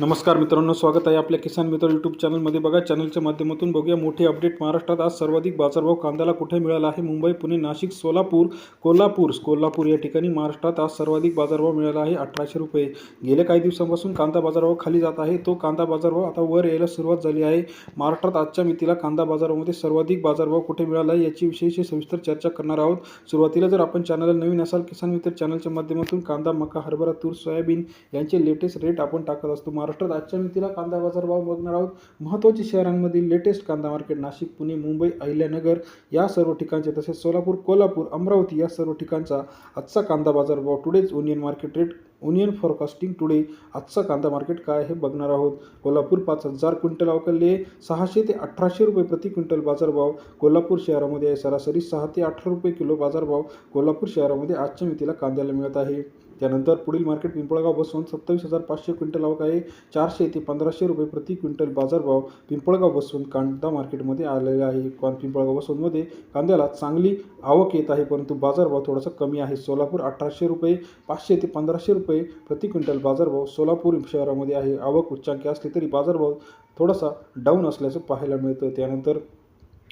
नमस्कार मित्रांनो स्वागत आहे आपल्या किसान मित्र यूट्यूब चॅनलमध्ये. बघा चॅनलच्या माध्यमातून बघूया मोठी अपडेट महाराष्ट्रात आज सर्वाधिक बाजारभाव कांद्याला कुठे मिळाला आहे? मुंबई पुणे नाशिक सोलापूर कोल्हापूर. कोल्हापूर या ठिकाणी महाराष्ट्रात आज सर्वाधिक बाजारभाव मिळाला आहे अठराशे रुपये. गेल्या काही दिवसांपासून कांदा बाजारभाव खाली जात आहे. तो कांदा बाजारभाव आता वर यायला सुरुवात झाली आहे. महाराष्ट्रात आजच्या मितीला कांदा बाजारामध्ये सर्वाधिक बाजारभाव कुठे मिळाला आहे याची सविस्तर चर्चा करणार आहोत. सुरुवातीला जर आपण चॅनलला नवीन असाल किसान मित्र चॅनलच्या माध्यमातून कांदा मका हरभरा तूर सोयाबीन यांचे लेटेस्ट रेट आपण टाकत असतो. महाराष्ट्रात आजच्या मितीला कांदा बाजार भाव बघणार आहोत. महत्त्वाची शहरांमधील लेटेस्ट कांदा मार्केट नाशिक पुणे मुंबई अहिल्यानगर या सर्व ठिकाणचे तसेच सोलापूर कोल्हापूर अमरावती या सर्व ठिकाणचा आजचा कांदा बाजार भाव today's onion market rate onion forecasting today. आजचा कांदा मार्केट काय आहे बघणार आहोत. कोल्हापूर पाच हजार क्विंटल अवकलले सहाशे ते अठराशे रुपये प्रति क्विंटल बाजारभाव. कोल्हापूर शहरामध्ये आहे सरासरी सहा ते अठरा रुपये किलो बाजारभाव. कोल्हापूर शहरामध्ये आजच्या मितीला कांद्याला मिळत आहे. त्यानंतर पुढील मार्केट पिंपळगाव बसून सत्तावीस हजार पाचशे क्विंटल आवक आहे. चारशे ते पंधराशे रुपये प्रति क्विंटल बाजारभाव पिंपळगाव बसून कांदा मार्केटमध्ये आलेला आहे. कान पिंपळगाव बसूनमध्ये कांद्याला चांगली आवक येत आहे परंतु बाजारभाव थोडासा कमी आहे. सोलापूर अठराशे रुपये पाचशे ते पंधराशे रुपये प्रति क्विंटल बाजारभाव सोलापूर शहरामध्ये आहे. आवक उच्चांकी असली तरी बाजारभाव थोडासा डाऊन असल्याचं पाहायला मिळतं त्यानंतर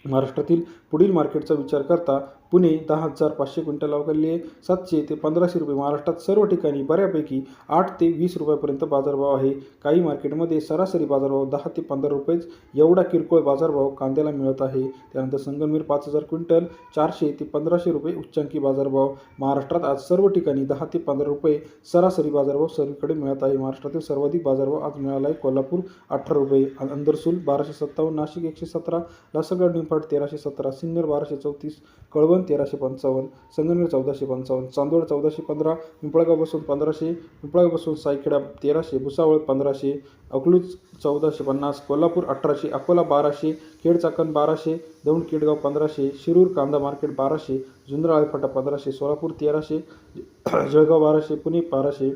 महाराष्ट्रातील पुढील मार्केटचा विचार करता पुणे दहा हजार पाचशे क्विंटल अवकाली सातशे ते पंधराशे रुपये महाराष्ट्रात सर्व ठिकाणी बऱ्यापैकी आठ ते वीस रुपयापर्यंत बाजारभाव आहे. काही मार्केटमध्ये सरासरी बाजारभाव दहा ते पंधरा रुपयेच एवढा किरकोळ बाजारभाव कांद्याला मिळत आहे. त्यानंतर संगमनेर पाच हजार क्विंटल चारशे ते पंधराशे रुपये उच्चांकी बाजारभाव. महाराष्ट्रात आज सर्व ठिकाणी दहा ते पंधरा रुपये सरासरी बाजारभाव सर्वीकडे मिळत आहे. महाराष्ट्रातील सर्वाधिक बाजारभाव आज मिळाला आहे. कोल्हापूर अठरा रुपये अंदरसूल बाराशे सत्तावन्न नाशिक एकशे सतरा लासलगाव निमफाड तेराशे सतरा सिन्नर बाराशे चौतीस कळवण तेराशे पंचावन्न संगमनेर चौदाशे पंचावन्न चांदोड चौदाशे पंधरा पिंपळगावपासून पंधराशे पिंपळगावपासून सायखेडा तेराशे भुसावळ पंधराशे अकलूज चौदाशे पन्नास कोल्हापूर अठराशे अकोला बाराशे केडचाकण बाराशे दौंड केडगाव पंधराशे शिरूर कांदा मार्केट बाराशे जुंद्रा आळफाटा पंधराशे सोलापूर तेराशे जळगाव बाराशे पुणे बाराशे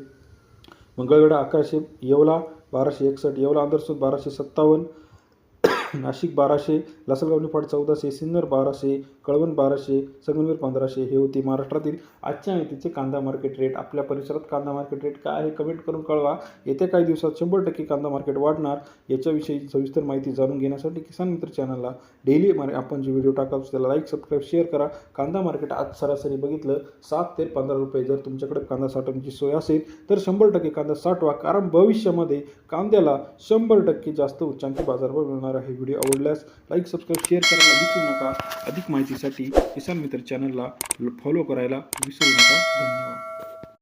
मंगळवेढा अकराशे येवला बाराशे एकसष्ट येवला आंध्रसूद बाराशे सत्तावन्न नाशिक बाराशे लासलगाव निफाड चौदाशे सिन्नर बाराशे कळवण बाराशे संगमनेर पंधराशे हे होते महाराष्ट्रातील आजच्या माहितीचे कांदा मार्केट रेट आपल्या परिसरात कांदा मार्केट रेट काय आहे कमेंट करून कळवा. येत्या काही दिवसात शंभर टक्के कांदा मार्केट वाढणार. याच्याविषयी सविस्तर माहिती जाणून घेण्यासाठी किसान मित्र चॅनलला डेली मारे आपण जे व्हिडिओ टाकतो त्याला लाईक सबस्क्राईब शेअर करा. कांदा मार्केट आज सरासरी बघितलं सात ते पंधरा रुपये. जर तुमच्याकडे कांदा साठवण्याची सोय असेल तर शंभर टक्के कांदा साठवा. कारण भविष्यामध्ये कांद्याला शंभर टक्के जास्त उच्चांकी बाजारभाव मिळणार आहे. व्हिडिओ आवडल्यास लाईक सबस्क्राईब शेअर करायला विसरू नका. अधिक माहितीसाठी किसान मित्र चॅनलला फॉलो करायला विसरू नका. धन्यवाद.